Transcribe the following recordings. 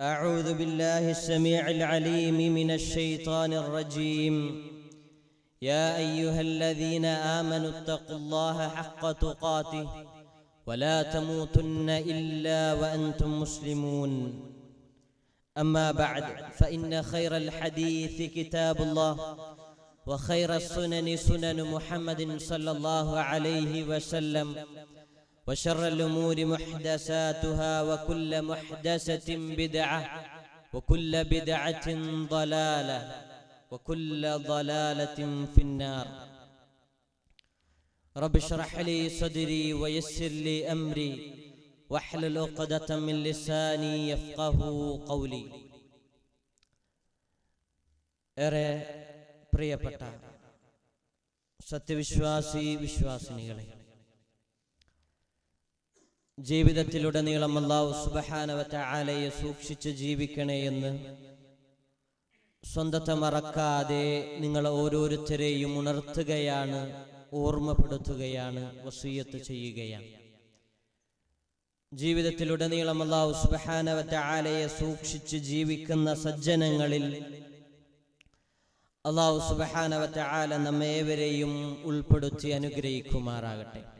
أعوذ بالله السميع العليم من الشيطان الرجيم. يا أيها الذين آمنوا اتقوا الله حق تقاته ولا تموتن إلا وأنتم مسلمون. أما بعد فإن خير الحديث كتاب الله وخير السنن سنن محمد صلى الله عليه وسلم. وشر الأمور محدثاتها وكل محدثة بدعة وكل بدعة ضلالة وكل ضلالة في النار رب اشرح لي صدري ويسر لي أمري واحلل عقدة من لساني يفقه قولي ഏറെ പ്രിയപ്പെട്ട സത്യവിശ്വാസി വിശ്വാസിനികളെ ജീവിതത്തിലുടനീളം അള്ളാഹു സുബഹാനവറ്റ ആലയെ സൂക്ഷിച്ച് ജീവിക്കണേ എന്ന് സ്വന്തത്തെ മറക്കാതെ നിങ്ങൾ ഓരോരുത്തരെയും ഉണർത്തുകയാണ് ഓർമ്മപ്പെടുത്തുകയാണ് വസീയത്ത് ചെയ്യുകയാണ്. ജീവിതത്തിലുടനീളം അള്ളാഹു സുബഹാനവറ്റ ആലയെ സൂക്ഷിച്ച് ജീവിക്കുന്ന സജ്ജനങ്ങളിൽ അള്ളാഹു സുബഹാനവറ്റ ആല നമ്മേവരെയും ഉൾപ്പെടുത്തി അനുഗ്രഹിക്കുമാറാകട്ടെ.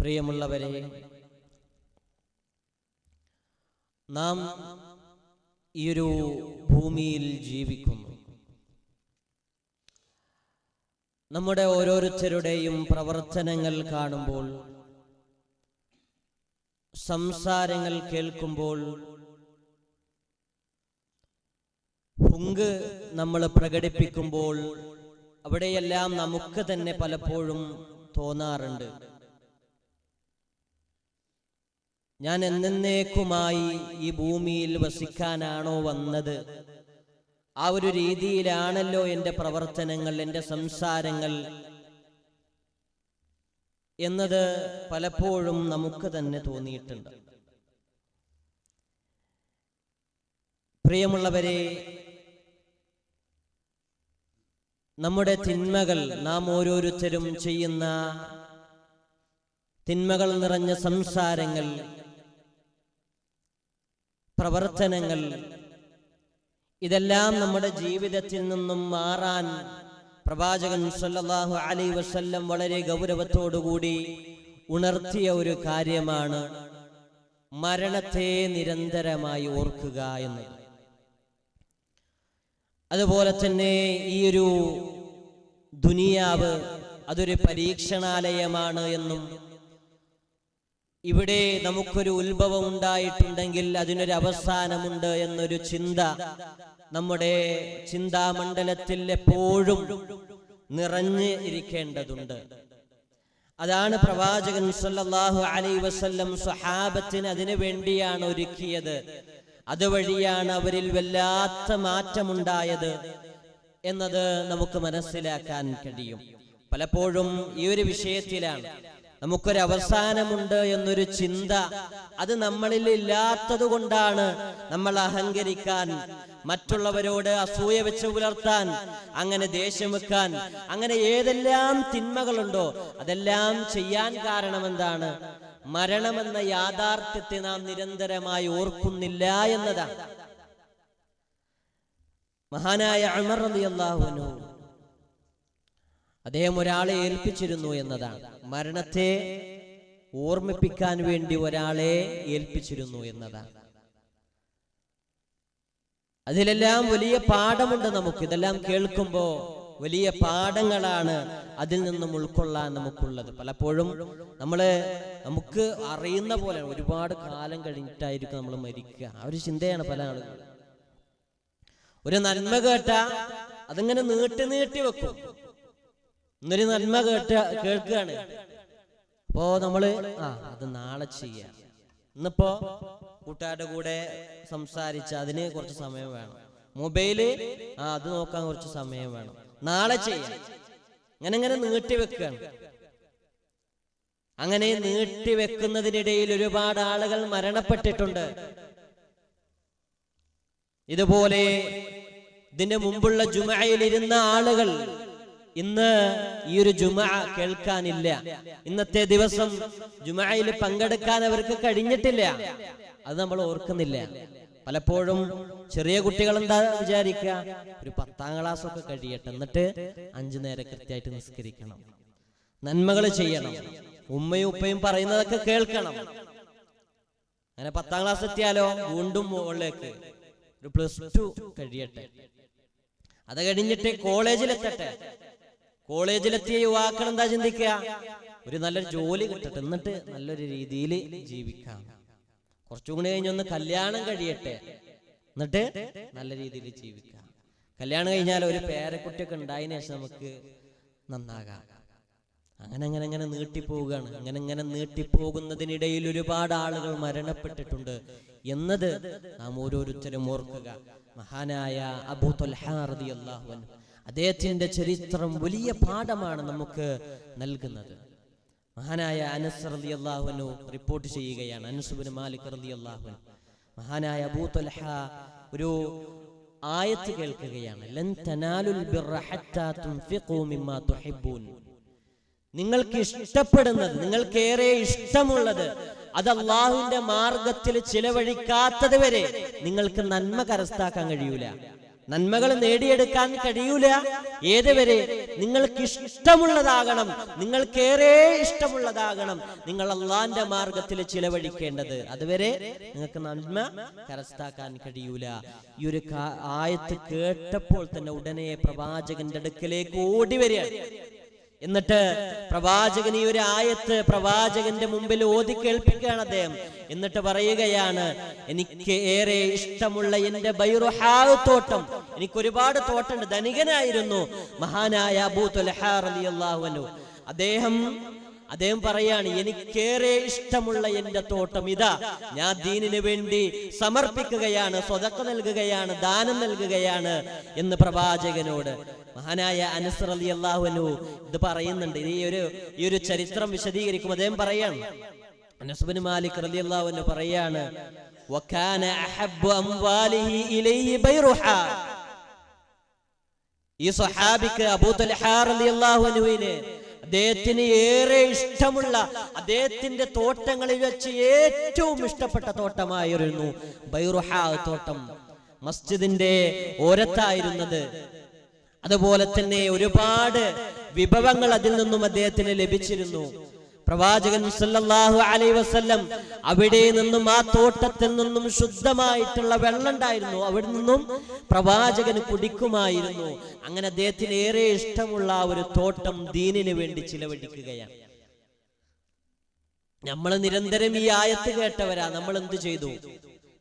പ്രിയമുള്ളവരെ നാം ഈയൊരു ഭൂമിയിൽ ജീവിക്കുന്നു. നമ്മുടെ ഓരോരുത്തരുടെയും പ്രവർത്തനങ്ങൾ കാണുമ്പോൾ സംസാരങ്ങൾ കേൾക്കുമ്പോൾ ഹുങ്ക് നമ്മൾ പ്രകടിപ്പിക്കുമ്പോൾ അവിടെയെല്ലാം നമുക്ക് തന്നെ പലപ്പോഴും തോന്നാറുണ്ട്. ഞാൻ എന്നേക്കുമായി ഈ ഭൂമിയിൽ വസിക്കാനാണോ വന്നത്? ആ ഒരു രീതിയിലാണല്ലോ എന്റെ പ്രവർത്തനങ്ങൾ എന്റെ സംസാരങ്ങൾ എന്നത് പലപ്പോഴും നമുക്ക് തന്നെ തോന്നിയിട്ടുണ്ട്. പ്രിയമുള്ളവരെ നമ്മുടെ തിന്മകൾ നാം ഓരോരുത്തരും ചെയ്യുന്ന തിന്മകൾ നിറഞ്ഞ സംസാരങ്ങൾ പ്രവർത്തനങ്ങൾ. ഇതെല്ലാം നമ്മുടെ ജീവിതത്തിൽ നിന്നും മാറാൻ പ്രവാചകൻ സല്ലല്ലാഹു അലൈ വസല്ലം വളരെ ഗൗരവത്തോടുകൂടി ഉണർത്തിയ ഒരു കാര്യമാണ് മരണത്തെ നിരന്തരമായി ഓർക്കുക എന്നത്. അതുപോലെ തന്നെ ഈ ഒരു ദുനിയാവ് അതൊരു പരീക്ഷണാലയമാണ് എന്നും ഇവിടെ നമുക്കൊരു ഉത്ഭവം ഉണ്ടായിട്ടുണ്ടെങ്കിൽ അതിനൊരു അവസാനമുണ്ട് എന്നൊരു ചിന്ത നമ്മുടെ ചിന്താമണ്ഡലത്തിൽ എപ്പോഴും നിറഞ്ഞ് ഇരിക്കേണ്ടതുണ്ട്. അതാണ് പ്രവാചകൻ സല്ലാഹു അലൈ വസല്ലം സ്വഹാബത്തിന് അതിനു വേണ്ടിയാണ് ഒരുക്കിയത്. അതുവഴിയാണ് അവരിൽ വല്ലാത്ത മാറ്റമുണ്ടായത് എന്നത് നമുക്ക് മനസ്സിലാക്കാൻ കഴിയും. പലപ്പോഴും ഈ ഒരു വിഷയത്തിലാണ് നമുക്കൊരു അവസാനമുണ്ട് എന്നൊരു ചിന്ത അത് നമ്മളിൽ ഇല്ലാത്തത് കൊണ്ടാണ് നമ്മൾ അഹങ്കരിക്കാൻ മറ്റുള്ളവരോട് അസൂയ വെച്ച് പുലർത്താൻ അങ്ങനെ ദേഷ്യം വെക്കാൻ അങ്ങനെ ഏതെല്ലാം തിന്മകളുണ്ടോ അതെല്ലാം ചെയ്യാൻ കാരണം എന്താണ് മരണമെന്ന യാഥാർത്ഥ്യത്തെ നാം നിരന്തരമായി ഓർക്കുന്നില്ല എന്നതാണ്. മഹാനായ അമർ റളിയല്ലാഹു അൻഹു അദ്ദേഹം ഒരാളെ ഏൽപ്പിച്ചിരുന്നു എന്നതാണ്. മരണത്തെ ഓർമ്മിപ്പിക്കാൻ വേണ്ടി ഒരാളെ ഏൽപ്പിച്ചിരുന്നു എന്നതാണ്. അതിലെല്ലാം വലിയ പാഠമുണ്ട് നമുക്ക്. ഇതെല്ലാം കേൾക്കുമ്പോ വലിയ പാഠങ്ങളാണ് അതിൽ നിന്നും ഉൾക്കൊള്ളാൻ നമുക്കുള്ളത്. പലപ്പോഴും നമ്മൾ നമുക്ക് അറിയുന്ന പോലെ ഒരുപാട് കാലം കഴിഞ്ഞിട്ടായിരിക്കും നമ്മൾ മരിക്കുക. ആ ഒരു ചിന്തയാണ് പല ആളുകൾ ഒരു നന്മ കേട്ട അതിങ്ങനെ നീട്ടി നീട്ടി വെക്കും. ഇന്നൊരു നന്മ കേട്ട കേൾക്കുകയാണ്. അപ്പോ നമ്മൾ ആ അത് നാളെ ചെയ്യാം. ഇന്നിപ്പോ കൂട്ടുകാരുടെ കൂടെ സംസാരിച്ച് അതിന് കുറച്ച് സമയം വേണം. മൊബൈൽ ആ അത് നോക്കാൻ കുറച്ച് സമയം വേണം. നാളെ ചെയ്യാം. അങ്ങനെ ഇങ്ങനെ നീട്ടി വെക്കുകയാണ്. അങ്ങനെ നീട്ടി വെക്കുന്നതിനിടയിൽ ഒരുപാട് ആളുകൾ മരണപ്പെട്ടിട്ടുണ്ട്. ഇതുപോലെ ഇതിന്റെ മുമ്പുള്ള ജുമയിൽ ഇരുന്ന ആളുകൾ ഇന്ന് ഈ ഒരു ജുമ കേൾക്കാനില്ല. ഇന്നത്തെ ദിവസം ജുമയിൽ പങ്കെടുക്കാൻ അവർക്ക് കഴിഞ്ഞിട്ടില്ല. അത് നമ്മൾ ഓർക്കുന്നില്ല. പലപ്പോഴും ചെറിയ കുട്ടികൾ എന്താ വിചാരിക്കുക? ഒരു പത്താം ക്ലാസ് ഒക്കെ കഴിയട്ടെ. എന്നിട്ട് അഞ്ചു നേരം കൃത്യമായിട്ട് നിസ്കരിക്കണം. നന്മകൾ ചെയ്യണം. ഉമ്മയും ഉപ്പയും പറയുന്നതൊക്കെ കേൾക്കണം. അങ്ങനെ പത്താം ക്ലാസ് എത്തിയാലോ? വീണ്ടും മുകളിലേക്ക്. ഒരു പ്ലസ് ടു കഴിയട്ടെ. അത് കഴിഞ്ഞിട്ട് കോളേജിലെത്തട്ടെ. കോളേജിലെത്തിയ യുവാക്കൾ എന്താ ചിന്തിക്കുക? ഒരു നല്ലൊരു ജോലി കിട്ടട്ടെ. എന്നിട്ട് നല്ലൊരു രീതിയിൽ ജീവിക്കാം. കുറച്ചും കൂടി കഴിഞ്ഞൊന്ന് കല്യാണം കഴിയട്ടെ. എന്നിട്ട് നല്ല രീതിയിൽ ജീവിക്കാം. കല്യാണം കഴിഞ്ഞാൽ ഒരു പേരക്കുട്ടിയൊക്കെ ഉണ്ടായതിനു ശേഷം നമുക്ക് നന്നാകാം. അങ്ങനെ അങ്ങനെ അങ്ങനെ നീട്ടിപ്പോവുകയാണ് അങ്ങനെ അങ്ങനെ നീട്ടിപ്പോകുന്നതിനിടയിൽ ഒരുപാട് ആളുകൾ മരണപ്പെട്ടിട്ടുണ്ട്. എന്നത് നാം ഓരോരുത്തരും ഓർക്കുക. മഹാനായ അബൂ അൻഹു. അദ്ദേഹത്തിന്റെ ചരിത്രം വലിയ പാഠമാണ് നമുക്ക് നൽകുന്നത്. മഹാനായ അനസ് റളിയല്ലാഹു അൻഹു റിപ്പോർട്ട് ചെയ്യുകയാണ്. അനസുബിന് മാലിക് റതി അൻഹു. മഹാനായ അബൂ ഒരു ആയത്ത് കേൾക്കുകയാണ്. ലൻ തനാലുൽ മിമ്മാ നിങ്ങൾക്ക് ഇഷ്ടപ്പെടുന്നത് നിങ്ങൾക്കേറെ ഇഷ്ടമുള്ളത് അത് അള്ളാഹുവിന്റെ മാർഗത്തിൽ ചിലവഴിക്കാത്തത് വരെ നിങ്ങൾക്ക് നന്മ കരസ്ഥാക്കാൻ കഴിയൂല. നന്മകൾ നേടിയെടുക്കാൻ കഴിയൂല. ഏതുവരെ? നിങ്ങൾക്ക് ഇഷ്ടമുള്ളതാകണം. നിങ്ങൾക്കേറെ ഇഷ്ടമുള്ളതാകണം. നിങ്ങൾ അള്ളാന്റെ മാർഗത്തിൽ ചിലവഴിക്കേണ്ടത്. അതുവരെ നിങ്ങൾക്ക് നന്മ കരസ്ഥാക്കാൻ കഴിയൂല. ഈ ഒരു ആയത്ത് കേട്ടപ്പോൾ തന്നെ ഉടനെ പ്രവാചകന്റെ അടുക്കലേക്ക് ഓടി വരികയാണ്. എന്നിട്ട് പ്രവാചകൻ ഈ ഒരു ആയത്ത് പ്രവാചകന്റെ മുമ്പിൽ ഓതി കേൾപ്പിക്കുകയാണ് അദ്ദേഹം. എന്നിട്ട് പറയുകയാണ് എനിക്ക് ഏറെ ഇഷ്ടമുള്ള എന്റെ ബൈറുഹാവ് തോട്ടം. എനിക്ക് ഒരുപാട് തോട്ടമുണ്ട്. ധനികനായിരുന്നു മഹാനായ അബൂ തുലഹാർ അലി അൻഹു. അദ്ദേഹം അദ്ദേഹം പറയാണ് എനിക്കേറെ ഇഷ്ടമുള്ള എന്റെ തോട്ടം ഇതാ. ഞാൻ ദീനിനു വേണ്ടി സമർപ്പിക്കുകയാണ് സ്വതക്ക നൽകുകയാണ് ദാനം നൽകുകയാണ് എന്ന് പ്രവാചകനോട് മഹാനായ അനസർ അലി അള്ളാഹുനു ഇത് പറയുന്നുണ്ട്. ഈ ഒരു ഈ ഒരു ചരിത്രം വിശദീകരിക്കും അദ്ദേഹം പറയാണ് അനസ്ബിന് മാലിക് റലി അള്ളാഹുനു പറയാണ് ഈ സ്വഹാബിക്ക് അബൂത്തൽ അലി അള്ളാഹുനുവിനെ അദ്ദേഹത്തിന് ഏറെ ഇഷ്ടമുള്ള അദ്ദേഹത്തിന്റെ തോട്ടങ്ങളിൽ വെച്ച് ഏറ്റവും ഇഷ്ടപ്പെട്ട തോട്ടമായിരുന്നു ബൈറുഹ തോട്ടം. മസ്ജിദിന്റെ ഓരത്തായിരുന്നത്. അതുപോലെ തന്നെ ഒരുപാട് വിഭവങ്ങൾ അതിൽ നിന്നും അദ്ദേഹത്തിന് ലഭിച്ചിരുന്നു. പ്രവാചകൻ സല്ലല്ലാഹു അലൈഹി വസല്ലം അവിടെ നിന്നും ആ തോട്ടത്തിൽ നിന്നും ശുദ്ധമായിട്ടുള്ള വെള്ളം ഉണ്ടായിരുന്നു അവിടെ നിന്നും പ്രവാചകന് കുടിക്കുമായിരുന്നു. അങ്ങനെ അദ്ദേഹത്തിന് ഏറെ ഇഷ്ടമുള്ള ഒരു തോട്ടം ദീനിന് വേണ്ടി ചിലവഴിക്കുകയാണ്. നമ്മൾ നിരന്തരം ഈ ആയത്ത് കേട്ടവരാ. നമ്മൾ എന്ത് ചെയ്തു?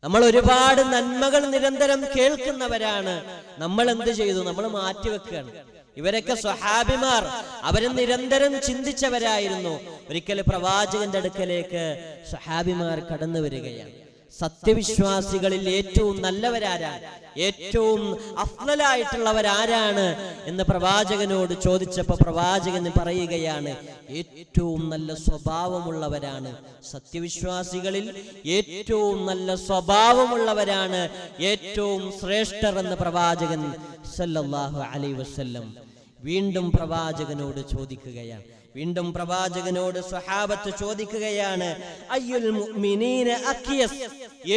നമ്മൾ ഒരുപാട് നന്മകൾ നിരന്തരം കേൾക്കുന്നവരാണ്. നമ്മൾ എന്ത് ചെയ്തു? നമ്മൾ മാറ്റിവെക്കുകയാണ്. ഇവരൊക്കെ സ്വഹാബിമാർ. അവർ നിരന്തരം ചിന്തിച്ചവരായിരുന്നു. ഒരിക്കൽ പ്രവാചകന്റെ അടുക്കലേക്ക് സ്വഹാബിമാർ കടന്നു വരികയാണ്. സത്യവിശ്വാസികളിൽ ഏറ്റവും നല്ലവരാരാണ് ഏറ്റവും അഫ്ലലായിട്ടുള്ളവരാരാണ് എന്ന് പ്രവാചകനോട് ചോദിച്ചപ്പോൾ പ്രവാചകൻ പറയുകയാണ് ഏറ്റവും നല്ല സ്വഭാവമുള്ളവരാണ് സത്യവിശ്വാസികളിൽ ഏറ്റവും നല്ല സ്വഭാവമുള്ളവരാണ് ഏറ്റവും ശ്രേഷ്ഠർ എന്ന് പ്രവാചകൻ സല്ലല്ലാഹു അലൈഹി വസല്ലം വീണ്ടും പ്രവാചകനോട് ചോദിക്കുകയാണ്. വീണ്ടും പ്രവാചകനോട് സ്വഹാബത്ത് ചോദിക്കുകയാണ് അയ്യുൽ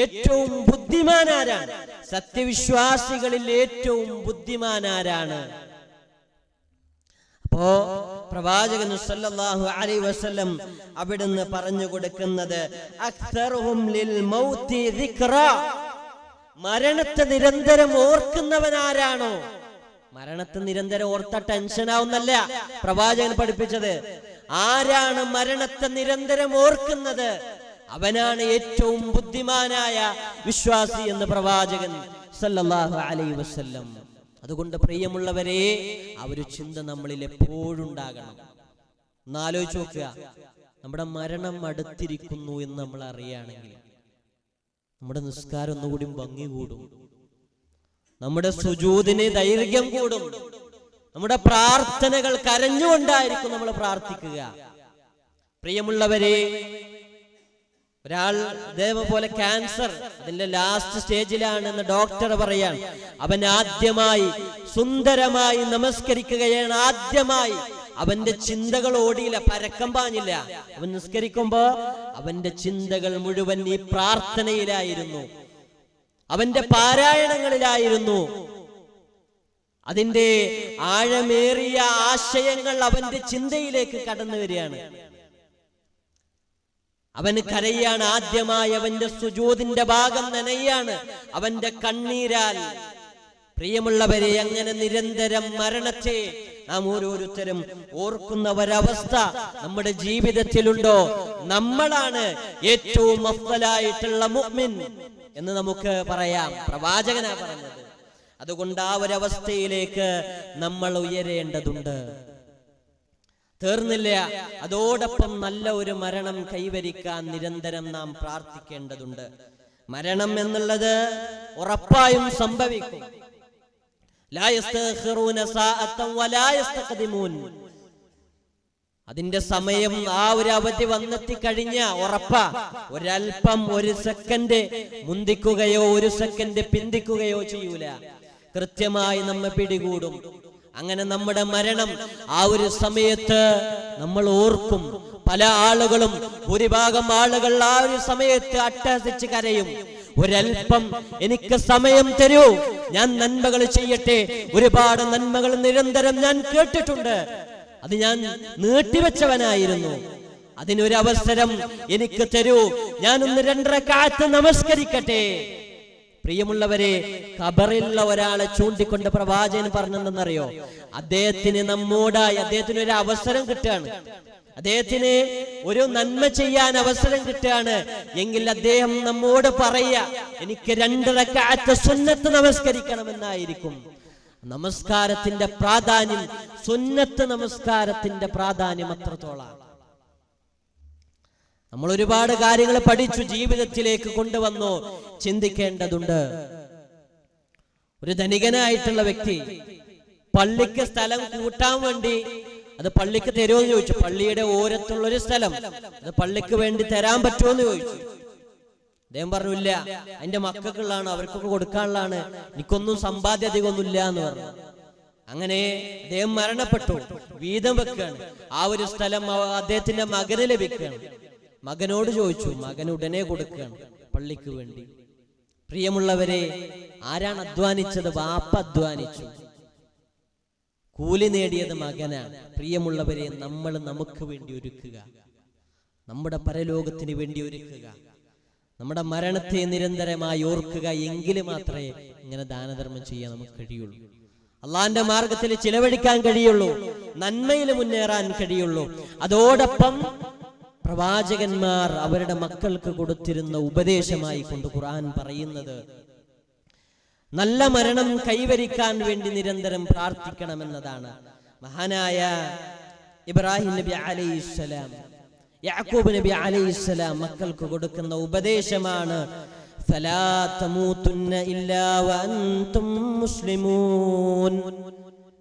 ഏറ്റവും ബുദ്ധിമാനാരാണ്? സത്യവിശ്വാസികളിൽ ഏറ്റവും ബുദ്ധിമാനാരാണ്. അപ്പോ പ്രവാചകൻ സല്ലല്ലാഹു അലൈഹി വസല്ലം അവിടുന്ന് പറഞ്ഞു കൊടുക്കുന്നത് മരണത്തെ നിരന്തരം ഓർക്കുന്നവനാരാണോ? മരണത്തെ നിരന്തരം ഓർത്ത ടെൻഷൻ ആവുന്നല്ല. പ്രവാചകൻ പഠിപ്പിച്ചത് ആരാണ് മരണത്തെ നിരന്തരം ഓർക്കുന്നത്? അവനാണ് ഏറ്റവും ബുദ്ധിമാനായ വിശ്വാസി എന്ന് പ്രവാചകൻ സല്ലല്ലാഹു അലൈഹി വസല്ലം. അതുകൊണ്ട് പ്രിയമുള്ളവരെ ആ ഒരു ചിന്ത നമ്മളിൽ എപ്പോഴും ഉണ്ടാകണം. എന്നാലോചിച്ച് നോക്കുക. നമ്മുടെ മരണം അടുത്തിരിക്കുന്നു എന്ന് നമ്മൾ അറിയുകയാണെങ്കിൽ നമ്മുടെ നിസ്കാരം ഒന്നുകൂടി ഭംഗി കൂടും. നമ്മുടെ സുജൂതിന് ദൈർഘ്യം കൂടും. നമ്മുടെ പ്രാർത്ഥനകൾ കരഞ്ഞുകൊണ്ടായിരിക്കും നമ്മൾ പ്രാർത്ഥിക്കുക. പ്രിയമുള്ളവരെ ഒരാൾ ഇതേപോലെ ക്യാൻസർ അതിന്റെ ലാസ്റ്റ് സ്റ്റേജിലാണെന്ന് ഡോക്ടർ പറയാൻ അവൻ ആദ്യമായി സുന്ദരമായി നമസ്കരിക്കുകയാണ്. ആദ്യമായി അവന്റെ ചിന്തകൾ ഓടിയില്ല പരക്കം പാഞ്ഞില്ല. അവൻ നിസ്കരിക്കുമ്പോ അവന്റെ ചിന്തകൾ മുഴുവൻ ഈ പ്രാർത്ഥനയിലായിരുന്നു. അവന്റെ പാരായണങ്ങളിലായിരുന്നു. അതിന്റെ ആഴമേറിയ ആശയങ്ങൾ അവന്റെ ചിന്തയിലേക്ക് കടന്നു വരികയാണ്. അവന് കരയാണ് ആദ്യമായി അവന്റെ സുജൂതിന്റെ ഭാഗം നനയാണ് അവന്റെ കണ്ണീരാൽ. പ്രിയമുള്ളവരെ അങ്ങനെ നിരന്തരം മരണത്തെ നാം ഓരോരുത്തരും ഓർക്കുന്ന ഒരവസ്ഥ നമ്മുടെ ജീവിതത്തിലുണ്ടോ? നമ്മളാണ് ഏറ്റവും അഫ്വലായിട്ടുള്ള മുഅ്മിൻ. എന്ന് നമുക്ക് പറയാം. പ്രവാചകനാ പറഞ്ഞത്. അതുകൊണ്ട് ആ ഒരവസ്ഥയിലേക്ക് നമ്മൾ ഉയരേണ്ടതുണ്ട്. തീർന്നില്ല. അതോടൊപ്പം നല്ല ഒരു മരണം കൈവരിക്കാൻ നിരന്തരം നാം പ്രാർത്ഥിക്കേണ്ടതുണ്ട്. മരണം എന്നുള്ളത് ഉറപ്പായും സംഭവിക്കും. അതിന്റെ സമയം ആ ഒരു അവധി വന്നെത്തി കഴിഞ്ഞ ഉറപ്പ. ഒരൽപ്പം ഒരു സെക്കൻഡ് മുന്തിക്കുകയോ ഒരു സെക്കൻഡ് പിന്തിക്കുകയോ ചെയ്യൂല. കൃത്യമായി നമ്മെ പിടികൂടും. അങ്ങനെ നമ്മുടെ മരണം ആ ഒരു സമയത്ത് നമ്മൾ ഓർക്കും. പല ആളുകളും ഭൂരിഭാഗം ആളുകൾ ആ ഒരു സമയത്ത് അട്ടഹസിച്ച് കരയും. ഒരൽപ്പം എനിക്ക് സമയം തരൂ. ഞാൻ നന്മകൾ ചെയ്യട്ടെ. ഒരുപാട് നന്മകൾ നിരന്തരം ഞാൻ കേട്ടിട്ടുണ്ട്. അത് ഞാൻ നീട്ടിവെച്ചവനായിരുന്നു. അതിനൊരു അവസരം എനിക്ക് തരൂ. ഒന്ന് രണ്ടര കാത്ത് നമസ്കരിക്കട്ടെ. പ്രിയമുള്ളവരെ ഖബറിലുള്ള ഒരാളെ ചൂണ്ടിക്കൊണ്ട് പ്രവാചകൻ പറഞ്ഞെന്നറിയോ അദ്ദേഹത്തിന് നമ്മോടായി അദ്ദേഹത്തിന് ഒരു അവസരം കിട്ടുകയാണ്. അദ്ദേഹത്തിന് ഒരു നന്മ ചെയ്യാൻ അവസരം കിട്ടുകയാണ്. എങ്കിൽ അദ്ദേഹം നമ്മോട് പറയുക എനിക്ക് രണ്ടര കാറ്റ് സുന്നത്ത് നമസ്കരിക്കണമെന്നായിരിക്കും. നമസ്കാരത്തിന്റെ പ്രാധാന്യം സുന്നത്ത് നമസ്കാരത്തിന്റെ പ്രാധാന്യം അത്രത്തോളാണ്. നമ്മൾ ഒരുപാട് കാര്യങ്ങൾ പഠിച്ചു ജീവിതത്തിലേക്ക് കൊണ്ടുവന്നു ചിന്തിക്കേണ്ടതുണ്ട്. ഒരു ധനികനായിട്ടുള്ള വ്യക്തി പള്ളിക്ക് സ്ഥലം കൂട്ടാൻ വേണ്ടി അത് പള്ളിക്ക് തരുമോ എന്ന് ചോദിച്ചു. പള്ളിയുടെ ഓരത്തുള്ള ഒരു സ്ഥലം അത് പള്ളിക്ക് വേണ്ടി തരാൻ പറ്റുമോ എന്ന് ചോദിച്ചു. അദ്ദേഹം പറഞ്ഞു ഇല്ല എന്റെ മക്കൾക്കുള്ളതാണ് അവർക്കൊക്കെ കൊടുക്കാനുള്ളതാണ് എനിക്കൊന്നും സമ്പാദ്യ അധികമൊന്നുമില്ല എന്ന് പറഞ്ഞു. അങ്ങനെ അദ്ദേഹം മരണപ്പെട്ടു വീതം വെക്കുകയാണ്. ആ ഒരു സ്ഥലം അദ്ദേഹത്തിന്റെ മകന് ലഭിക്കുകയാണ്. മകനോട് ചോദിച്ചു മകൻ ഉടനെ കൊടുക്കുകയാണ് പള്ളിക്ക് വേണ്ടി. പ്രിയമുള്ളവരെ ആരാണ് അധ്വാനിച്ചത്? വാപ്പ അധ്വാനിച്ചു. കൂലി നേടിയത് മകനാണ്. പ്രിയമുള്ളവരെ നമ്മൾ നമുക്ക് വേണ്ടി ഒരുക്കുക. നമ്മുടെ പരലോകത്തിന് വേണ്ടി ഒരുക്കുക. നമ്മുടെ മരണത്തെ നിരന്തരമായി ഓർക്കുക എങ്കിൽ മാത്രമേ ഇങ്ങനെ ദാനധർമ്മം ചെയ്യാൻ നമുക്ക് കഴിയുള്ളൂ. അള്ളാന്റെ മാർഗത്തിൽ ചിലവഴിക്കാൻ കഴിയുള്ളൂ. നന്മയിൽ മുന്നേറാൻ കഴിയുള്ളൂ. അതോടൊപ്പം പ്രവാചകന്മാർ അവരുടെ മക്കൾക്ക് കൊടുത്തിരുന്ന ഉപദേശമായി കൊണ്ട് ഖുർആൻ പറയുന്നത് നല്ല മരണം കൈവരിക്കാൻ വേണ്ടി നിരന്തരം പ്രാർത്ഥിക്കണമെന്നതാണ്. മഹാനായ ഇബ്രാഹിം നബി അലൈഹിസ്സലാം യാക്കൂബ് നബി അലൈഹി സ്വലാം മക്കൾക്ക് കൊടുക്കുന്ന ഉപദേശമാണ്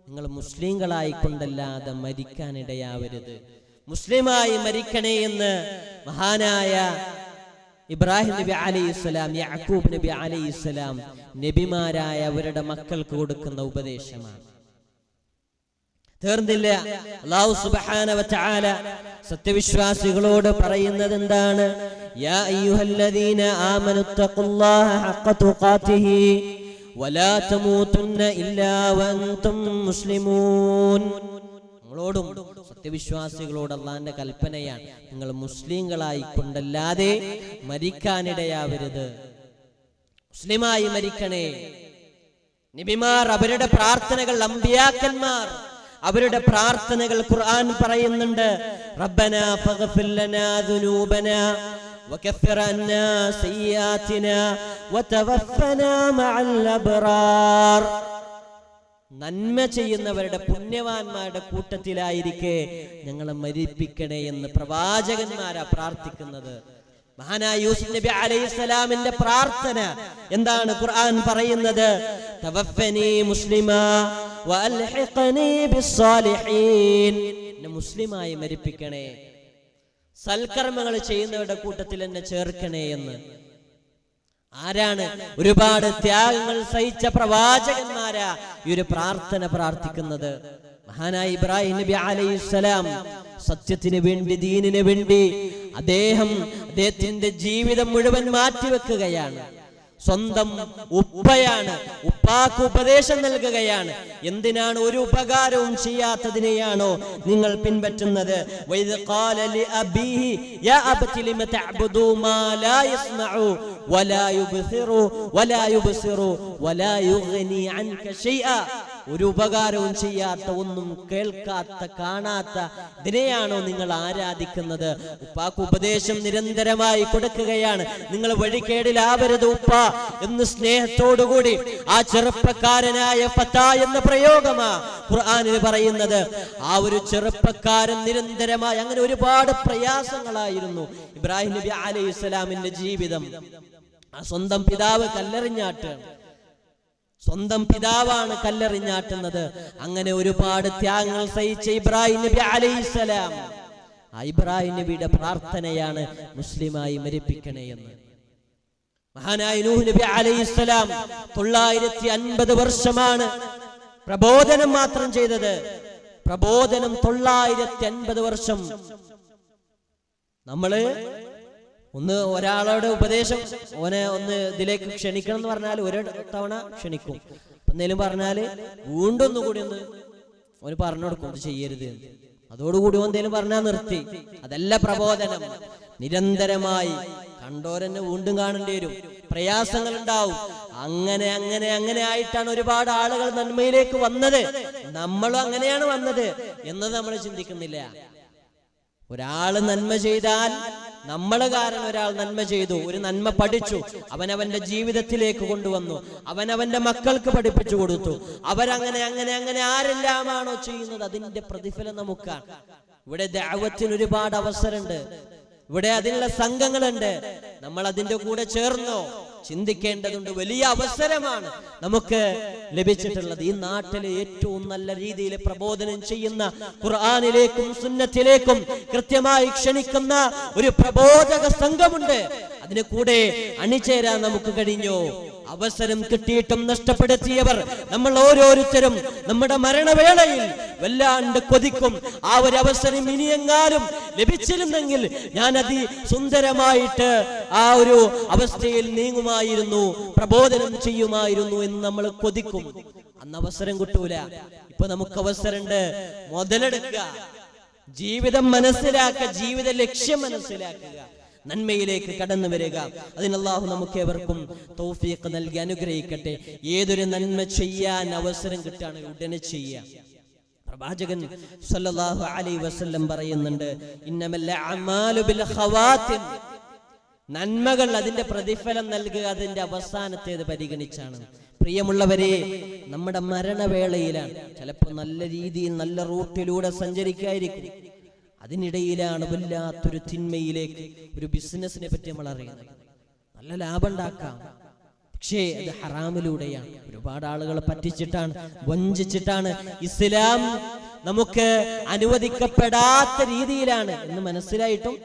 നിങ്ങൾ മുസ്ലിങ്ങളായിക്കൊണ്ടല്ലാതെ മരിക്കാനിടയാവരുത് മുസ്ലിമായി മരിക്കണേ എന്ന് മഹാനായ ഇബ്രാഹിം നബി അലൈഹി സ്വലാം യാക്കൂബ് നബി അലൈഹി സ്വലാം നബിമാരായ അവരുടെ മക്കൾക്ക് കൊടുക്കുന്ന ഉപദേശമാണ്. തീർന്നില്ല. അള്ളാഹു സുബാന സത്യവിശ്വാസികളോട് പറയുന്നത് എന്താണ് നിങ്ങളോടും സത്യവിശ്വാസികളോട് അള്ളാന്റെ കൽപ്പനയാണ്. നിങ്ങൾ മുസ്ലിങ്ങളായി കൊണ്ടല്ലാതെ മരിക്കാനിടയാവരുത്. മുസ്ലിമായി മരിക്കണേ. നബിമാർ അവരുടെ പ്രാർത്ഥനകൾ അമ്പിയാക്കന്മാർ അവരുടെ പ്രാർത്ഥനകൾ ഖുർആൻ പറയുന്നുണ്ട് റബ്ബന ഫഗ്ഫിർ ലനാ ദുനൂബന وكفر عنا سيئاتنا وتوفنا مع الأبرار നന്മ ചെയ്യുന്നവരുടെ പുണ്യവാന്മാരുടെ കൂട്ടത്തിലായിരിക്കെ ഞങ്ങളെ മരിപ്പിക്കണേ എന്ന് പ്രവാചകന്മാരാ പ്രാർത്ഥിക്കുന്നത് മഹാനായ യൂസുഫ് നബി അലൈഹി സ്വലാമിന്റെ പ്രാർത്ഥന എന്താണ് ഖുർആൻ പറയുന്നത് തവഫനി മുസ്ലിമാ വഅൽഹിഖനി ബിസ്സാലിഹീൻ എന്നെ മുസ്ലിമായി മരിപ്പിക്കണേ. സൽക്കർമ്മങ്ങൾ ചെയ്യുന്നവരുടെ കൂട്ടത്തിൽ എന്നെ ചേർക്കണേ എന്ന്. ആരാണ്? ഒരുപാട് ത്യാഗങ്ങൾ സഹിച്ച പ്രവാചകന്മാരാ ഈ ഒരു പ്രാർത്ഥന പ്രാർത്ഥിക്കുന്നത്. മഹാനായ ഇബ്രാഹിം നബി അലൈഹിസ്സലാം സത്യത്തിന് വേണ്ടി ദീനിന് വേണ്ടി അദ്ദേഹം അദ്ദേഹത്തിന്റെ ജീവിതം മുഴുവൻ മാറ്റിവെക്കുകയാണ്. സ്വന്തം ഉപ്പയാണ്. ഉപ്പാക്ക് ഉപദേശം നൽകുകയാണ്. എന്തിനാണ് ഒരു ഉപകാരവും ചെയ്യാത്തതിനെയാണോ നിങ്ങൾ പിൻപറ്റുന്നത്? ولا يبصر ولا يبصر ولا يغني عنك മാ ഒരു ഉപകാരവും ചെയ്യാത്ത ഒന്നും കേൾക്കാത്ത കാണാത്ത ഇതിനെയാണോ നിങ്ങൾ ആരാധിക്കുന്നത്? ഉപ്പാക്ക് ഉപദേശം നിരന്തരമായി കൊടുക്കുകയാണ്. നിങ്ങൾ വഴികേടിലാവരുത് ഉപ്പ എന്ന് സ്നേഹത്തോടുകൂടി ആ ചെറുപ്പക്കാരനായ ഫത്ത എന്ന പ്രയോഗമാ ഖുർആാനിൽ പറയുന്നത്. ആ ഒരു ചെറുപ്പക്കാരൻ നിരന്തരമായി അങ്ങനെ ഒരുപാട് പ്രയാസങ്ങളായിരുന്നു. ഇബ്രാഹിം നബി അലൈഹി സ്വലാമിന്റെ ജീവിതം. ആ സ്വന്തം പിതാവ് കല്ലെറിഞ്ഞാട്ട് സ്വന്തം പിതാവാണ് കല്ലെറിഞ്ഞാട്ടുന്നത്. അങ്ങനെ ഒരുപാട് ത്യാഗങ്ങൾ സഹിച്ച ഇബ്രാഹിം നബി അലൈഹിസ്സലാം ആ ഇബ്രാഹിം നബിയുടെ പ്രാർത്ഥനയാണ് മുസ്ലിമായി മരിപ്പിക്കണേ എന്ന്. മഹാനായ നൂഹ് നബി അലൈഹിസ്സലാം തൊള്ളായിരത്തി അൻപത് വർഷമാണ് പ്രബോധനം മാത്രം ചെയ്തത്. പ്രബോധനം തൊള്ളായിരത്തി അൻപത് വർഷം. നമ്മൾ ഒന്ന് ഒരാളോട് ഉപദേശം ഓനെ ഒന്ന് ഇതിലേക്ക് ക്ഷണിക്കണം എന്ന് പറഞ്ഞാൽ ഒരു തവണ ക്ഷണിക്കും. എന്തെങ്കിലും പറഞ്ഞാൽ വീണ്ടും ഒന്നുകൂടി ഒന്ന് ഓന് പറഞ്ഞു കൊടുക്കും ചെയ്യരുത്. അതോടുകൂടി എന്തെങ്കിലും പറഞ്ഞാൽ നിർത്തി. അതല്ല പ്രബോധനം. നിരന്തരമായി കണ്ടോരെന്നെ വീണ്ടും കാണേണ്ടി വരും. പ്രയാസങ്ങൾ ഉണ്ടാവും. അങ്ങനെ അങ്ങനെ അങ്ങനെ ആയിട്ടാണ് ഒരുപാട് ആളുകൾ നന്മയിലേക്ക് വന്നത്. നമ്മളും അങ്ങനെയാണ് വന്നത് എന്നത് നമ്മൾ ചിന്തിക്കുന്നില്ല. ഒരാൾ നന്മ ചെയ്താൽ നമ്മൾ കാരണം ഒരാൾ നന്മ ചെയ്തു ഒരു നന്മ പഠിച്ചു അവനവന്റെ ജീവിതത്തിലേക്ക് കൊണ്ടുവന്നു അവനവന്റെ മക്കൾക്ക് പഠിപ്പിച്ചു കൊടുത്തു. അവരങ്ങനെ അങ്ങനെ അങ്ങനെ ആരെല്ലാമാണോ ചെയ്യുന്നത്? അതിന്റെ പ്രതിഫലം നമുക്കാണ്. ഇവിടെ ദൈവത്തിന് ഒരുപാട് അവസരമുണ്ട്. ഇവിടെ അതിനുള്ള സംഘങ്ങളുണ്ട്. നമ്മൾ അതിന്റെ കൂടെ ചേർന്നോ? ചിന്തിക്കേണ്ടതുണ്ട്. വലിയ അവസരമാണ് നമുക്ക് ലഭിച്ചിട്ടുള്ളത്. ഈ നാട്ടിലെ ഏറ്റവും നല്ല രീതിയിൽ പ്രബോധനം ചെയ്യുന്ന ഖുർആാനിലേക്കും സുന്നത്തിലേക്കും കൃത്യമായി ക്ഷണിക്കുന്ന ഒരു പ്രബോധക സംഘമുണ്ട്. അതിന് കൂടെ അണിചേരാൻ നമുക്ക് കഴിഞ്ഞു. അവസരം കിട്ടിയിട്ടും നഷ്ടപ്പെടുത്തിയവർ നമ്മൾ ഓരോരുത്തരും നമ്മുടെ മരണവേളയിൽ വല്ലാണ്ട് കൊതിക്കും. ആ ഒരു അവസരം ഇനിയെങ്ങാനും ലഭിച്ചിരുന്നെങ്കിൽ ഞാൻ അതി സുന്ദരമായിട്ട് ആ ഒരു അവസ്ഥയിൽ നീങ്ങുമായിരുന്നു പ്രബോധനം ചെയ്യുമായിരുന്നു എന്ന് നമ്മൾ കൊതിക്കും. അന്ന് അവസരം കിട്ടൂല. ഇപ്പൊ നമുക്ക് അവസരമുണ്ട് മുതലെടുക്കുക. ജീവിതം മനസ്സിലാക്കുക ജീവിത ലക്ഷ്യം മനസ്സിലാക്കുക. നന്മയിലേക്ക് കടന്നു വരിക. അതിനല്ലാഹു നമുക്കേവർക്കും തൗഫീഖ് നൽകി അനുഗ്രഹിക്കട്ടെ. ഏതൊരു നന്മ ചെയ്യാൻ അവസരം കിട്ടുകയാണെങ്കിൽ ഉടനെ ചെയ്യുക. പ്രവാചകൻ സല്ലല്ലാഹു അലൈഹി വസല്ലം പറയുന്നുണ്ട് അമാലു ബിൽ നന്മകൾ അതിന്റെ പ്രതിഫലം നൽകുക അതിന്റെ അവസാനത്തേത് പരിഗണിച്ചാണ്. പ്രിയമുള്ളവരെ നമ്മുടെ മരണവേളയിലാണ്. ചിലപ്പോൾ നല്ല രീതിയിൽ നല്ല റൂട്ടിലൂടെ സഞ്ചരിക്കായിരിക്കും. അതിനിടയിലാണ് വല്ലാത്തൊരു തിന്മയിലേക്ക് ഒരു ബിസിനസ്സിനെ പറ്റി നമ്മൾ അറിയുന്നത്. നല്ല ലാഭം ഉണ്ടാക്കാം. പക്ഷേ അത് ഹറാമിലൂടെയാണ്. ഒരുപാട് ആളുകളെ പറ്റിച്ചിട്ടാണ് വഞ്ചിച്ചിട്ടാണ് ഇസ്ലാം നമുക്ക് അനുവദിക്കപ്പെടാത്ത രീതിയിലാണ് എന്ന് മനസ്സിലായിട്ടും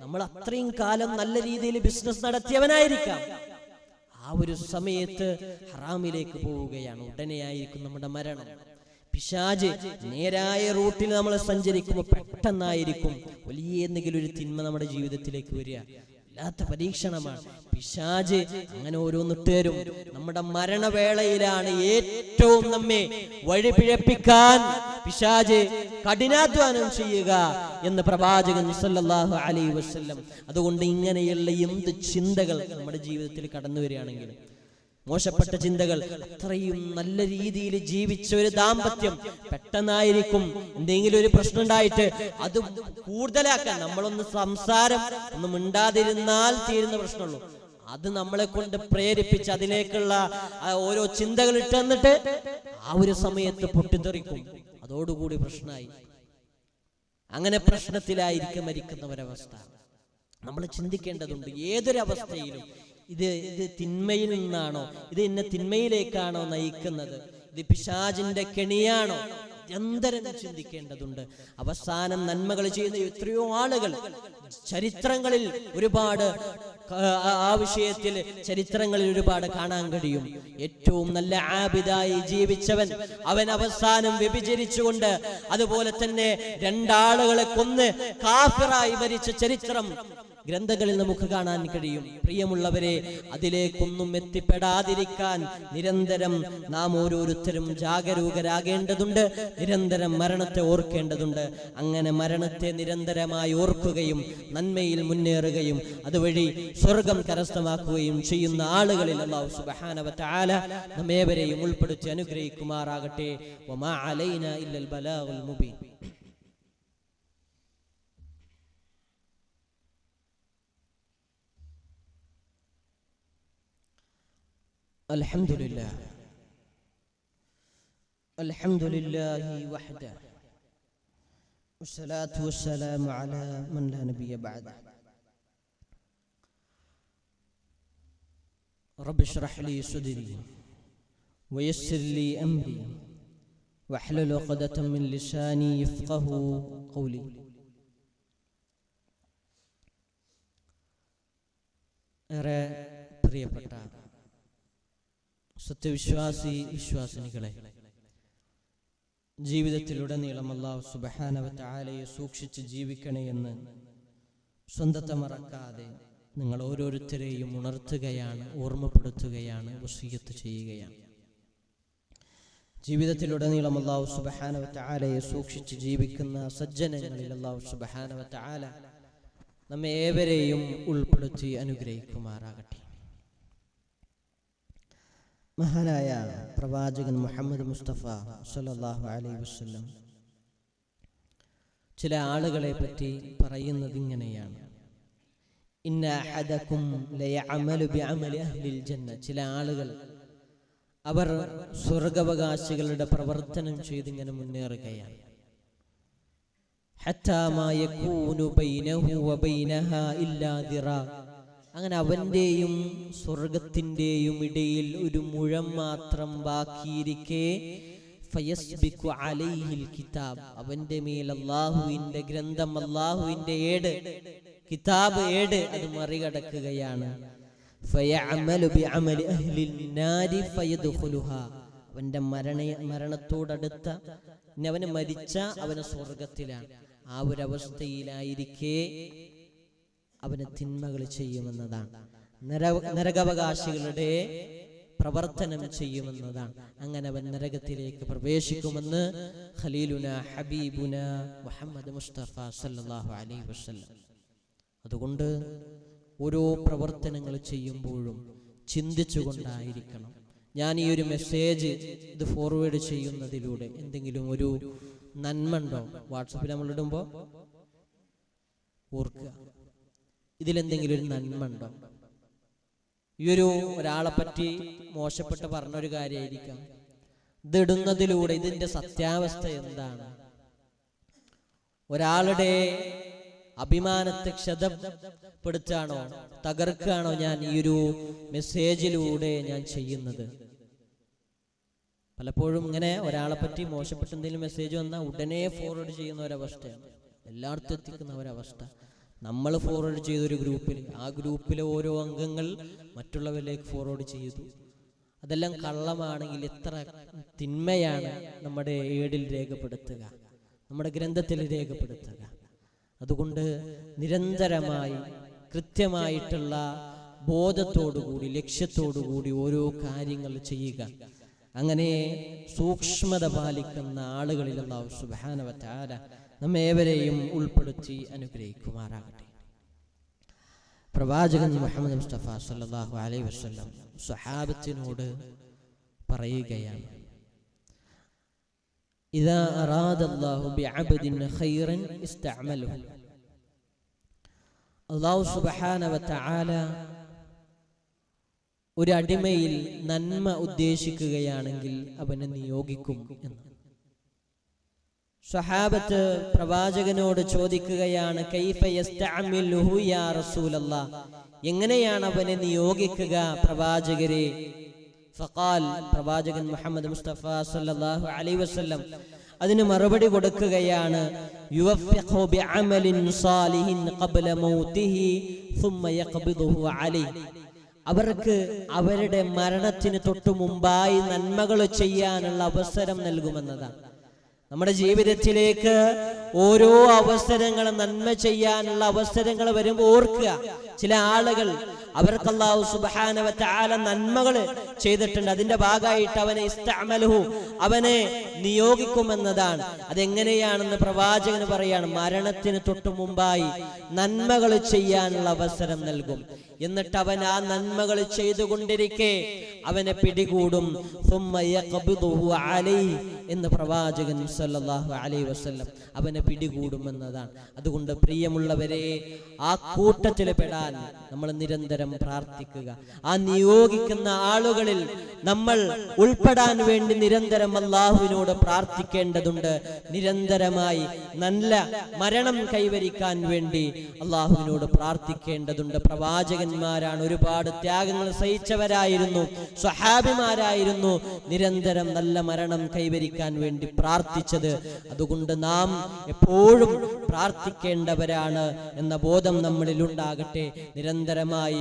നമ്മൾ അത്രയും കാലം നല്ല രീതിയിൽ ബിസിനസ് നടത്തിയവനായിരിക്കാം. ആ ഒരു സമയത്ത് ഹറാമിലേക്ക് പോവുകയാണ്. ഉടനെയായിരിക്കും നമ്മുടെ മരണം. പിശാജ് നേരായ റൂട്ടിൽ നമ്മൾ സഞ്ചരിക്കുമ്പോൾ പെട്ടെന്നായിരിക്കും വലിയ എന്തെങ്കിലും ഒരു തിന്മ നമ്മുടെ ജീവിതത്തിലേക്ക് വരിക. വല്ലാത്ത പരീക്ഷണമാണ്. പിശാജ് അങ്ങനെ ഓരോന്നിട്ട് തരും നമ്മുടെ മരണവേളയിലാണ് ഏറ്റവും നമ്മെ വഴിപിഴപ്പിക്കാൻ പിശാജ് കഠിനാധ്വാനം ചെയ്യുക എന്ന് പ്രവാചകൻ സല്ലല്ലാഹു അലൈഹി വസല്ലം. അതുകൊണ്ട് ഇങ്ങനെയുള്ള എന്ത് ചിന്തകൾ നമ്മുടെ ജീവിതത്തിൽ കടന്നു വരികയാണെങ്കിൽ മോശപ്പെട്ട ചിന്തകൾ. അത്രയും നല്ല രീതിയിൽ ജീവിച്ച ഒരു ദാമ്പത്യം പെട്ടെന്നായിരിക്കും എന്തെങ്കിലും ഒരു പ്രശ്നം ഉണ്ടായിട്ട് അത് കൂടുതലാക്കാൻ നമ്മളൊന്ന് സംസാരം ഒന്നും മിണ്ടാതിരുന്നാൽ തീരുന്ന പ്രശ്നമുള്ളൂ. അത് നമ്മളെ കൊണ്ട് പ്രേരിപ്പിച്ച് അതിലേക്കുള്ള ഓരോ ചിന്തകൾ ഇട്ട് തന്നിട്ട് ആ ഒരു സമയത്ത് പൊട്ടിത്തെറിക്കും. അതോടുകൂടി പ്രശ്നമായി. അങ്ങനെ പ്രശ്നത്തിലായിരിക്കും മരിക്കുന്ന ഒരവസ്ഥ. നമ്മൾ ചിന്തിക്കേണ്ടതുണ്ട് ഏതൊരവസ്ഥയിലും ഇത് ഇത് തിന്മയിൽ നിന്നാണോ? ഇത് എന്നെ തിന്മയിലേക്കാണോ നയിക്കുന്നത്? ഇത് പിശാചിന്റെ കെണിയാണോ? നിരന്തരം ചിന്തിക്കേണ്ടതുണ്ട്. അവസാനം നന്മകൾ ചെയ്യുന്ന എത്രയോ ആളുകൾ ചരിത്രങ്ങളിൽ ഒരുപാട് ആ വിഷയത്തിൽ ചരിത്രങ്ങളിൽ ഒരുപാട് കാണാൻ കഴിയും. ഏറ്റവും നല്ല ആബിദായി ജീവിച്ചവൻ അവൻ അവസാനം വ്യഭിചരിച്ചുകൊണ്ട് അതുപോലെ തന്നെ രണ്ടാളുകളെ കൊന്ന് കാഫിറായി മരിച്ച ചരിത്രം ഗ്രന്ഥങ്ങളിൽ നമുക്ക് കാണാൻ കഴിയും. പ്രിയമുള്ളവരെ അതിലേക്കൊന്നും എത്തിപ്പെടാതിരിക്കാൻ നിരന്തരം നാം ഓരോരുത്തരും ജാഗരൂകരാകേണ്ടതുണ്ട്. നിരന്തരം മരണത്തെ ഓർക്കേണ്ടതുണ്ട്. അങ്ങനെ മരണത്തെ നിരന്തരമായി ഓർക്കുകയും നന്മയിൽ മുന്നേറുകയും അതുവഴി സ്വർഗം കരസ്ഥമാക്കുകയും ചെയ്യുന്ന ആളുകളിൽ അള്ളാഹു സുബ്ഹാനഹു വ തആല നമ്മേവരെയും ഉൾപ്പെടുത്തി അനുഗ്രഹിക്കുമാറാകട്ടെ. വമാ അലൈന ഇല്ലൽ ബലാഉൽ മുബീൻ. الحمد لله الحمد لله وحده والصلاة والسلام على من لا نبي بعده رب اشرح لي صدري ويسر لي أمري واحلل عقدة من لساني يفقه قولي ഏറെ പ്രിയപ്പെട്ട സത്യവിശ്വാസി വിശ്വാസിനികളെ ജീവിതത്തിലുടനീളം അള്ളാഹു സുബഹാനവത്തെ ആലയെ സൂക്ഷിച്ച് ജീവിക്കണേ എന്ന് സ്വന്തത്തെ മറക്കാതെ നിങ്ങൾ ഓരോരുത്തരെയും ഉണർത്തുകയാണ് ഓർമ്മപ്പെടുത്തുകയാണ് വസീയത്ത് ചെയ്യുകയാണ്. ജീവിതത്തിലുടനീളം അള്ളാഹു സുബഹാനവത്തെ ആലയെ സൂക്ഷിച്ച് ജീവിക്കുന്ന സജ്ജനങ്ങളിൽ അള്ളാഹു സുബഹാനവത്തെ ആല നമ്മെ ഏവരെയും ഉൾപ്പെടുത്തി അനുഗ്രഹിക്കുമാറാകട്ടെ. മഹാനായ പ്രവാചകൻ മുഹമ്മദ് മുസ്തഫ സല്ലല്ലാഹു അലൈ വസ്ലം ചില ആളുകളെ പറ്റി പറയുന്നത് ഇങ്ങനെയാണ്. ചില ആളുകൾ അവർ സ്വർഗവകാശികളുടെ പ്രവർത്തനം ചെയ്തിങ്ങനെ മുന്നേറുകയാണ്. ഹത്താ അങ്ങനെ അവന്റെയും സ്വർഗത്തിന്റെയും ഇടയിൽ ഒരു മുഴം മാത്രം ബാക്കിയിരിക്കെ. അലൈഹിൽ കിതാബ്. അവന്റെ മേൽ അള്ളാഹുവിന്റെ ഗ്രന്ഥം അള്ളാഹുവിന്റെ ഏട്. കിതാബ് ഏട് അത് മറികടക്കുകയാണ്. അവന്റെ മരണ മരണത്തോടടുത്ത അവന് മരിച്ച അവന് സ്വർഗത്തിലാണ് ആ ഒരു അവസ്ഥയിലായിരിക്കെ. അവന് തിന്മകൾ ചെയ്യുമെന്നതാണ്. നര പ്രവർത്തനം ചെയ്യുമെന്നതാണ്. അങ്ങനെ അവൻ നരകത്തിലേക്ക് പ്രവേശിക്കുമെന്ന് ഖലീലുന ഹബീബുന മുഹമ്മദ് മുസ്തഫ സല്ലല്ലാഹു അലൈഹി വസല്ലം. അതുകൊണ്ട് ഓരോ പ്രവർത്തനങ്ങൾ ചെയ്യുമ്പോഴും ചിന്തിച്ചുകൊണ്ടായിരിക്കണം. ഞാൻ ഈ ഒരു മെസ്സേജ് ഇത് ഫോർവേഡ് ചെയ്യുന്നതിലൂടെ എന്തെങ്കിലും ഒരു നന്മ ഉണ്ടോ? വാട്സപ്പിൽ നമ്മൾ ഇടുമ്പോൾ ഓർക്കുക. ഇതിലെന്തെങ്കിലും ഒരു നന്മ ഉണ്ടോ? ഈ ഒരു ഒരാളെ പറ്റി മോശപ്പെട്ട് പറഞ്ഞൊരു കാര്യമായിരിക്കാം. ഇതിടുന്നതിലൂടെ ഇതിന്റെ സത്യാവസ്ഥ എന്താണ്? ഒരാളുടെ അഭിമാനത്തെ ക്ഷതപ്പെടുത്താണോ തകർക്കുകയാണോ ഞാൻ ഈ ഒരു മെസ്സേജിലൂടെ ഞാൻ ചെയ്യുന്നത്? പലപ്പോഴും ഇങ്ങനെ ഒരാളെ പറ്റി മോശപ്പെട്ട എന്തെങ്കിലും മെസ്സേജ് വന്നാൽ ഉടനെ ഫോർവേഡ് ചെയ്യുന്ന ഒരവസ്ഥയാണ്. എല്ലായിടത്തും എത്തിക്കുന്ന ഒരവസ്ഥ. നമ്മൾ ഫോർവേഡ് ചെയ്ത ഒരു ഗ്രൂപ്പിൽ ആ ഗ്രൂപ്പിലെ ഓരോ അംഗങ്ങൾ മറ്റുള്ളവരിലേക്ക് ഫോർവേഡ് ചെയ്തു. അതെല്ലാം കള്ളമാണെങ്കിൽ എത്ര തിന്മയാണ് നമ്മുടെ ഏടിൽ രേഖപ്പെടുത്തുക നമ്മുടെ ഗ്രന്ഥത്തിൽ രേഖപ്പെടുത്തുക. അതുകൊണ്ട് നിരന്തരമായി കൃത്യമായിട്ടുള്ള ബോധത്തോടുകൂടി ലക്ഷ്യത്തോടുകൂടി ഓരോ കാര്യങ്ങൾ ചെയ്യുക. അങ്ങനെ സൂക്ഷ്മത പാലിക്കുന്ന ആളുകളിലുള്ള സുബാനവത്താര നമ്മേവരെയും ഉൾപ്പെടുത്തി അനുഗ്രഹിക്കുമാറാകട്ടെ. പ്രവാചകൻ മുഹമ്മദ് മുസ്തഫ സല്ലല്ലാഹു അലൈ വസ്ലം സ്വഹാബത്തിനോട് പറയുകയാണ് إذا أراد الله بعبد خيرا استعمله سبحانه وتعالى ഒരു അടിമയിൽ നന്മ ഉദ്ദേശിക്കുകയാണെങ്കിൽ അവനെ നിയോഗിക്കും എന്ന്. സഹാബത്ത് പ്രവാചകനോട് ചോദിക്കുകയാണ് റസൂലല്ല? എങ്ങനെയാണ് അവനെ നിയോഗിക്കുക പ്രവാചകരെ? ഫഖാൽ പ്രവാചകൻ മുഹമ്മദ് മുസ്തഫ സല്ലല്ലാഹു അലൈഹി വസല്ലം അതിന് മറുപടി കൊടുക്കുകയാണ് യുവഫഖു ബിഅമലിൻ സാലിഹിൻ ഖബ്ല മൗതിഹി സുമ്മ യഖ്ബിദുഹു അവർക്ക് അവരുടെ മരണത്തിന് തൊട്ടു മുമ്പായി നന്മകൾ ചെയ്യാനുള്ള അവസരം നൽകുമെന്നതാണ്. നമ്മുടെ ജീവിതത്തിലേക്ക് ഓരോ അവസരങ്ങളും നന്മ ചെയ്യാനുള്ള അവസരങ്ങൾ വരുമ്പോൾ ഓർക്കുക. ചില ആളുകൾ അവർക്ക് അള്ളാഹു ആല നന്മകൾ ചെയ്തിട്ടുണ്ട്. അതിന്റെ ഭാഗമായിട്ട് അവനെ ഇഷ്ടമലഹു അവനെ നിയോഗിക്കുമെന്നതാണ്. അതെങ്ങനെയാണെന്ന് പ്രവാചകൻ പറയാണ് മരണത്തിന് തൊട്ടു മുമ്പായി നന്മകൾ ചെയ്യാനുള്ള അവസരം നൽകും. എന്നിട്ട് അവൻ ആ നന്മകൾ ചെയ്തുകൊണ്ടിരിക്കെ അവനെ പിടികൂടും. എന്ന് പ്രവാചകൻ സല്ലാഹു അലൈ വസ്ല്ലം അവനെ പിടികൂടുമെന്നതാണ്. അതുകൊണ്ട് പ്രിയമുള്ളവരെ ആ കൂട്ടത്തിൽ പെടാൻ നമ്മൾ നിരന്തരം പ്രാർത്ഥിക്കുക. ആ നിയോഗിക്കുന്ന ആളുകളിൽ നമ്മൾ ഉൾപ്പെടാൻ വേണ്ടി നിരന്തരം അള്ളാഹുവിനോട് പ്രാർത്ഥിക്കേണ്ടതുണ്ട്. നിരന്തരമായി നല്ല മരണം കൈവരിക്കാൻ വേണ്ടി അള്ളാഹുവിനോട് പ്രാർത്ഥിക്കേണ്ടതുണ്ട്. പ്രവാചകന്മാരാണ് ഒരുപാട് ത്യാഗങ്ങൾ സഹിച്ചവരായിരുന്നു. സ്വഹാബിമാരായിരുന്നു. നിരന്തരം നല്ല മരണം കൈവരിക്കാൻ വേണ്ടി പ്രാർത്ഥിച്ചത്. അതുകൊണ്ട് നാം എപ്പോഴും പ്രാർത്ഥിക്കേണ്ടവരാണ് എന്ന ബോധം നമ്മളിൽ ഉണ്ടാകട്ടെ. നിരന്തരമായി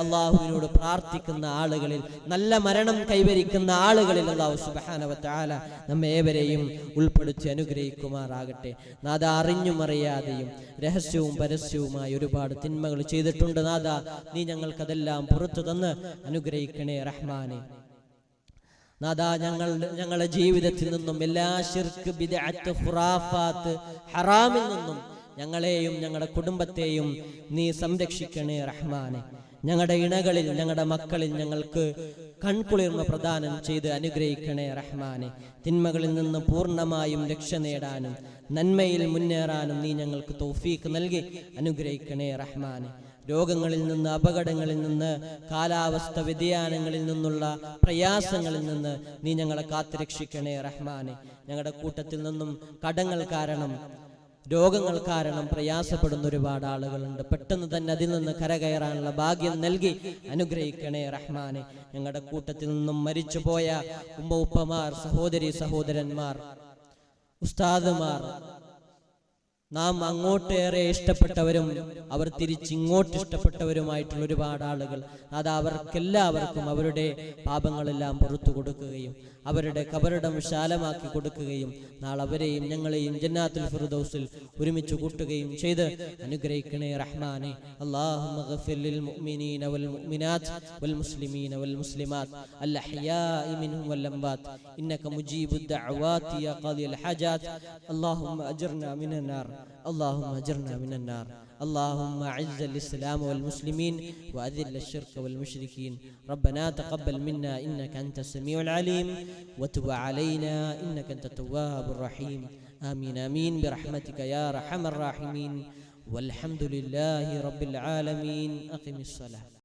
അള്ളാഹുവിനോട് പ്രാർത്ഥിക്കുന്ന ആളുകളിൽ നല്ല മരണം കൈവരിക്കുന്ന ആളുകളിൽ അള്ളാഹു സുബാനവത്താല നമ്മേവരെയും ഉൾപ്പെടുത്തി അനുഗ്രഹിക്കുമാറാകട്ടെ. നാഥ അറിഞ്ഞും അറിയാതെയും രഹസ്യവും പരസ്യവുമായി ഒരുപാട് തിന്മകൾ ചെയ്തിട്ടുണ്ട്. നാഥ നീ ഞങ്ങൾക്കതെല്ലാം പുറത്തു തന്ന് അനുഗ്രഹിക്കണേ റഹ്മാനെ. നാദാ ഞങ്ങൾ ഞങ്ങളുടെ ജീവിതത്തിൽ നിന്നും എല്ലാ ശിർക്ക് ബിദഅത്ത് ഖുറാഫാത്ത് ഹറാമിൽ നിന്നും ഞങ്ങളെയും ഞങ്ങളുടെ കുടുംബത്തെയും നീ സംരക്ഷിക്കണേ റഹ്മാനെ. ഞങ്ങളുടെ ഇണകളിൽ ഞങ്ങളുടെ മക്കളിൽ ഞങ്ങൾക്ക് കൺകുളിർമ പ്രദാനം ചെയ്ത് അനുഗ്രഹിക്കണേ റഹ്മാനെ. തിന്മകളിൽ നിന്ന് പൂർണമായും രക്ഷ നേടാനും നന്മയിൽ മുന്നേറാനും നീ ഞങ്ങൾക്ക് തൗഫീക്ക് നൽകി അനുഗ്രഹിക്കണേ റഹ്മാനെ. രോഗങ്ങളിൽ നിന്ന് അപകടങ്ങളിൽ നിന്ന് കാലാവസ്ഥ വ്യതിയാനങ്ങളിൽ നിന്നുള്ള പ്രയാസങ്ങളിൽ നിന്ന് നീ ഞങ്ങളെ കാത്തുരക്ഷിക്കണേ റഹ്മാനെ. ഞങ്ങളുടെ കൂട്ടത്തിൽ നിന്നും കടങ്ങൾ കാരണം രോഗങ്ങൾ കാരണം പ്രയാസപ്പെടുന്ന ഒരുപാട് ആളുകളുണ്ട്. പെട്ടെന്ന് തന്നെ അതിൽ നിന്ന് കരകയറാനുള്ള ഭാഗ്യം നൽകി അനുഗ്രഹിക്കണേ റഹ്മാനെ. ഞങ്ങളുടെ കൂട്ടത്തിൽ നിന്നും മരിച്ചുപോയ ഉമ്മ ഉപ്പമാർ സഹോദരി സഹോദരന്മാർ ഉസ്താദുമാർ നാം അങ്ങോട്ടേറെ ഇഷ്ടപ്പെട്ടവരും അവർ തിരിച്ചിങ്ങോട്ട് ഇഷ്ടപ്പെട്ടവരുമായിട്ടുള്ള ഒരുപാട് ആളുകൾ. അത് അവർക്കെല്ലാവർക്കും അവരുടെ പാപങ്ങളെല്ലാം പുറത്തു കൊടുക്കുകയും അവരുടെ കബറിടം വിശാലമാക്കി കൊടുക്കുകയും നാളെ അവരെയും ഞങ്ങളെയും ജന്നാത്തുൽ ഫിർദൗസിൽ ഒരുമിച്ച് കൂട്ടുകയും ചെയ്ത് അനുഗ്രഹിക്കണേ റഹ്മാനെ അല്ലാഹുമ്മ മുഅ്മിനീന വൽ മുഅ്മിനാത്ത് വൽ മുസ്ലിമീന വൽ മുസ്ലിമാത്ത് അൽ അഹ്യാഇ മിൻഹും വൽ അംവാത്ത് ഇന്നക മുജീബുദ് ദഅവാതി യാ ഖാദിയൽ ഹാജാത്ത് اللهم أجرنا من النار اللهم أجرنا من النار اللهم أعز الإسلام والمسلمين وأذل الشرك والمشركين ربنا تقبل منا إنك أنت السميع العليم وتب علينا إنك أنت التواب الرحيم آمين آمين برحمتك يا أرحم الراحمين والحمد لله رب العالمين أقم الصلاة